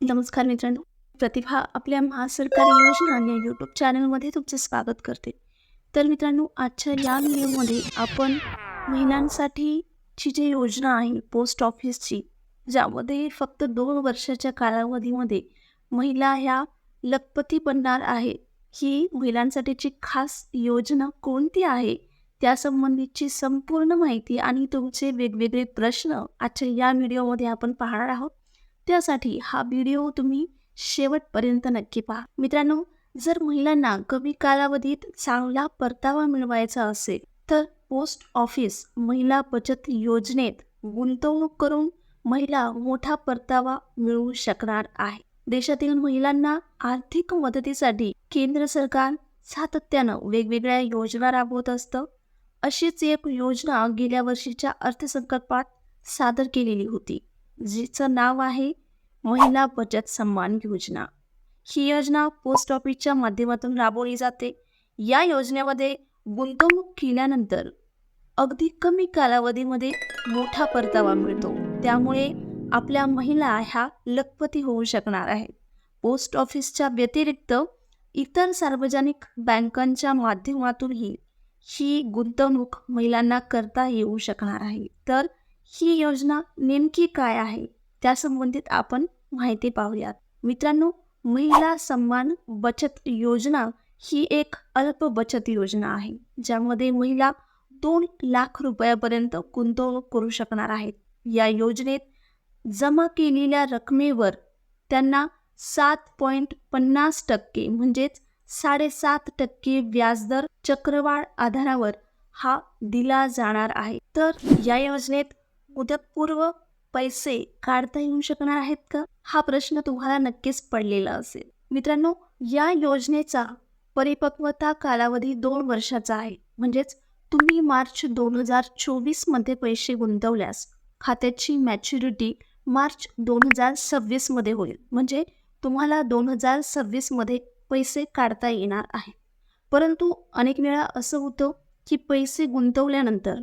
नमस्कार मित्रांनो प्रतिभा आपल्या महासरकारी योजना या यूट्यूब चॅनलमध्ये तुमचे स्वागत करते. तर मित्रांनो आजच्या या व्हिडिओमध्ये आपण महिलांसाठीची जी योजना आहे पोस्ट ऑफिसची ज्यामध्ये फक्त दोन वर्षाच्या कालावधीमध्ये महिला ह्या लखपती बनणार आहे. ही महिलांसाठीची खास योजना कोणती आहे? त्यासंबंधीची संपूर्ण माहिती आणि तुमचे वेगवेगळे प्रश्न आजच्या या व्हिडिओमध्ये आपण पाहणार आहोत. त्यासाठी हा व्हिडिओ तुम्ही शेवटपर्यंत नक्की पहा. मित्रांनो जर महिलांना कमी कालावधीत चांगला परतावा मिळवायचा असेल तर पोस्ट ऑफिस महिला बचत योजनेत गुंतवणूक करून महिला मोठा परतावा मिळवू शकणार आहे. देशातील महिलांना आर्थिक मदतीसाठी केंद्र सरकार सातत्यानं वेगवेगळ्या योजना राबवत असतं. अशीच एक योजना गेल्या वर्षीच्या अर्थसंकल्पात सादर केलेली होती. जिचं नाव आहे महिला बचत सन्मान योजना. ही योजना पोस्ट ऑफिसच्या माध्यमातून राबवली जाते. या योजनेमध्ये गुंतवणूक केल्यानंतर अगदी कमी कालावधीमध्ये मोठा परतावा मिळतो. त्यामुळे आपल्या महिला ह्या लखपती होऊ शकणार आहेत. पोस्ट ऑफिसच्या व्यतिरिक्त इतर सार्वजनिक बँकांच्या माध्यमातूनही ही गुंतवणूक महिलांना करता येऊ शकणार आहे. तर ही योजना नेमकी काय आहे? त्यासंबंधित आपण माहिती पाहूयात. मित्रांनो महिला सन्मान बचत योजना ही एक अल्प बचत योजना आहे ज्यामध्ये महिला दोन लाख रुपयापर्यंत गुंतवणूक करू शकणार आहेत. या योजनेत जमा केलेल्या रकमेवर त्यांना सात पॉईंट पन्नास टक्के म्हणजेच साडेसात टक्के व्याजदर चक्रवाढ आधारावर हा दिला जाणार आहे. तर या योजनेत मुदतपूर्व पैसे काढता येऊ शकणार आहेत का? हा प्रश्न तुम्हाला नक्कीच पडलेला असेल. मित्रांनो या योजनेचा परिपक्वता कालावधी दोन वर्षाचा आहे. म्हणजेच तुम्ही मार्च दोन हजार चोवीसमध्ये पैसे गुंतवल्यास खात्याची मॅच्युरिटी मार्च दोन हजार सव्वीसमध्ये होईल. म्हणजे तुम्हाला दोन हजार सव्वीसमध्ये पैसे काढता येणार आहे. परंतु अनेक वेळा असं होतं की पैसे गुंतवल्यानंतर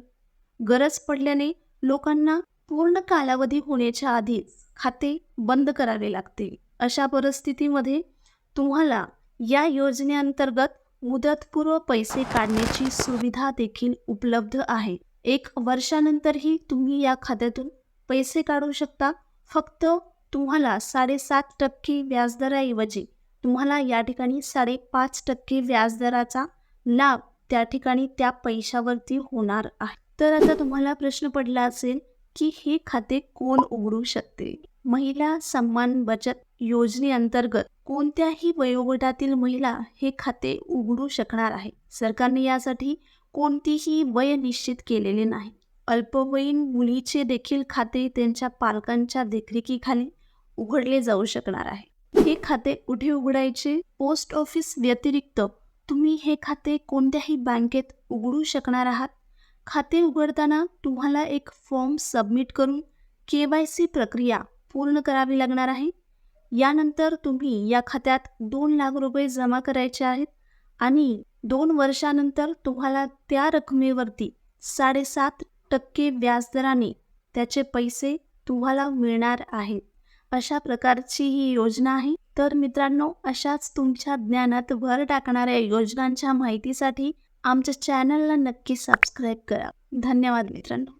गरज पडल्याने लोकांना पूर्ण कालावधी होण्याच्या आधीच खाते बंद करावे लागते. अशा परिस्थितीमध्ये तुम्हाला या योजनेअंतर्गत मुदतपूर्व पैसे काढण्याची सुविधा देखील उपलब्ध आहे. एक वर्षानंतरही तुम्ही या खात्यातून पैसे काढू शकता. फक्त तुम्हाला साडेसात टक्के व्याजदराऐवजी तुम्हाला या ठिकाणी साडेपाच टक्के व्याजदराचा लाभ त्या ठिकाणी त्या पैशावरती होणार आहे. तर आता तुम्हाला प्रश्न पडला असेल की हे खाते कोण उघडू शकते? महिला सन्मान बचत योजनेअंतर्गत कोणत्याही वयोगटातील महिला हे खाते उघडू शकणार आहे. सरकारने यासाठी कोणतीही वय निश्चित केलेले नाही. अल्पवयीन मुलीचे देखील खाते त्यांच्या पालकांच्या देखरेखीखाली उघडले जाऊ शकणार आहे. हे खाते कुठे उघडायचे? पोस्ट ऑफिस व्यतिरिक्त तुम्ही हे खाते कोणत्याही बँकेत उघडू शकणार आहात? खाते उघडताना तुम्हाला एक फॉर्म सबमिट करून के वाय सी प्रक्रिया पूर्ण करावी लागणार आहे. यानंतर तुम्ही या खात्यात दोन लाख रुपये जमा करायचे आहेत आणि दोन वर्षानंतर तुम्हाला त्या रकमेवरती साडेसात टक्के व्याजदराने त्याचे पैसे तुम्हाला मिळणार आहेत. अशा प्रकारची ही योजना आहे. तर मित्रांनो अशाच तुमच्या ज्ञानात भर टाकणाऱ्या योजनांच्या माहितीसाठी आमच्या चॅनलला नक्की सबस्क्राईब करा. धन्यवाद मित्रांनो.